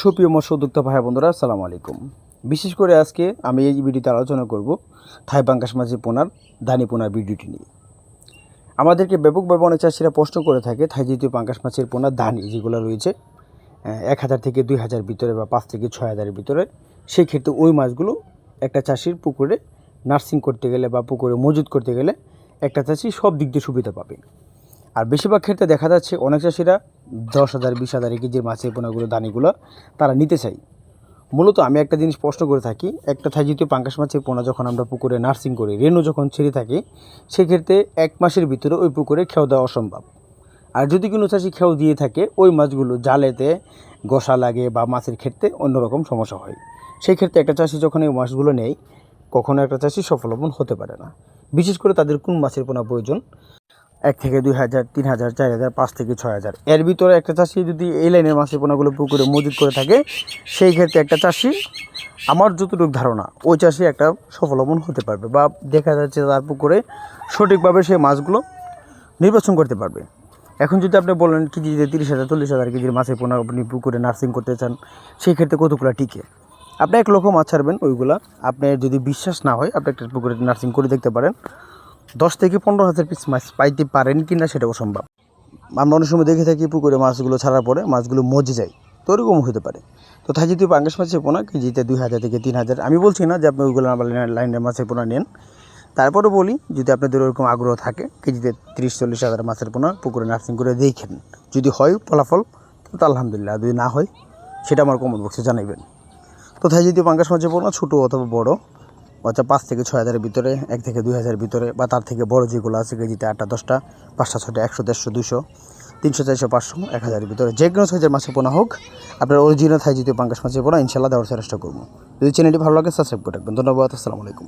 সুপ্রিয় মৎস্য উদ্যোক্তা ভাই বন্ধুরা, আসসালামু আলাইকুম। বিশেষ করে আজকে আমি এই ভিডিওতে আলোচনা করব থাই পাঙ্কাশ মাছের পোনার দানি পোনার ভিডিওটি নিয়ে। আমাদেরকে ব্যাপকভাবে অনেক চাষিরা প্রশ্ন করে থাকে থাই জাতীয় পাঙ্কাশ মাছের পোনার দানি যেগুলো রয়েছে এক হাজার থেকে দুই হাজার ভিতরে বা পাঁচ থেকে ছয় হাজারের ভিতরে। সেই ক্ষেত্রে ওই মাছগুলো একটা চাষির পুকুরে নার্সিং করতে গেলে বা পুকুরে মজুত করতে গেলে একটা চাষি সব দিক দিয়ে সুবিধা পাবে। আর বেশিরভাগ ক্ষেত্রে দেখা যাচ্ছে অনেক চাষিরা দশ হাজার, বিশ হাজার কেজির মাছের পোনাগুলো, দানিগুলো তারা নিতে চাই। মূলত আমি একটা জিনিস প্রশ্ন করে থাকি, একটা থাইজিতীয় পাঙ্কাশ মাছের পোনা যখন আমরা পুকুরে নার্সিং করি, রেণু যখন ছেড়ে থাকি, সেক্ষেত্রে এক মাসের ভিতরে ওই পুকুরে খেও দেওয়া অসম্ভব। আর যদি কোনো চাষি খেও দিয়ে থাকে, ওই মাছগুলো জালেতে গোসা লাগে বা মাছের ক্ষেত্রে অন্যরকম সমস্যা হয়। সেই ক্ষেত্রে একটা চাষি যখন এই মাছগুলো নেয়, কখনো একটা চাষি সফলবন হতে পারে না। বিশেষ করে তাদের কোন মাছের পোনা প্রয়োজন? এক থেকে দুই হাজার, তিন হাজার, চার হাজার, পাঁচ থেকে ছয় হাজার। এর ভিতরে একটা চাষি যদি এই লাইনের মাছের পোনাগুলো পুকুরে মজুত করে থাকে, সেই ক্ষেত্রে একটা চাষি, আমার যতটুকু ধারণা, ওই চাষি একটা সফলমন হতে পারবে বা দেখা যাচ্ছে তার পুকুরে সঠিকভাবে সেই মাছগুলো নির্বাচন করতে পারবে। এখন যদি আপনি বলেন কেজিতে তিরিশ হাজার, চল্লিশ হাজার কেজির মাছের পোনা আপনি পুকুরে নার্সিং করতে চান, সেই ক্ষেত্রে কতগুলো টিকে? আপনি এক লক্ষ মাছ ছাড়বেন, ওইগুলা। আপনার যদি বিশ্বাস না হয়, আপনি একটা পুকুরে নার্সিং করে দেখতে পারেন। দশ থেকে পনেরো হাজার পিস মাছ পাইতে পারেন কি না সেটা অসম্ভব আমরা অনেক সময় দেখে থাকি পুকুরে মাছগুলো ছাড়ার পরে মাছগুলো মজে যায়, তো ওরকম হতে পারে। তো তাই যদি পাঙ্গাস মাছের পোনা কেজিতে দুই হাজার থেকে তিন হাজার, আমি বলছি না যে আপনি ওইগুলো আমার লাইনের মাছের পোনা নেন। তারপরে বলি, যদি আপনাদের ওরকম আগ্রহ থাকে কেজিতে তিরিশ, চল্লিশ হাজার মাছের পোনা পুকুরে নার্সিং করে দেখেন। যদি হয় ফলাফল তো আলহামদুলিল্লাহ যদি না হয়, সেটা আমার কমেন্ট বক্সে জানাইবেন। তো তাই যদি পাঙ্গাস মাছের পোনা ছোটো অথবা বড় অর্থাৎ পাঁচ থেকে ছয় হাজারের ভিতরে, এক থেকে দুই হাজারের ভিতরে, বা তার থেকে বড় যেগুলো আছে কেজিতে আটটা, দশটা, পাঁচটা ছটা একশো, দেড়শো দুশো তিনশো, চারশো, পাঁচশো, এক হাজারের ভিতরে। যে কোনো সাইজের মাছের পোনা হোক, আপনার অরিজিনাল সাইজ যদি পাঙ্কাশ মাছের পোনা ইনশাল্লাহ দেওয়ার চেষ্টা করব। যদি চ্যানেলটি ভালো লাগে সাবস্ক্রাইব করে রাখবেন। ধন্যবাদ, আসসালামু আলাইকুম।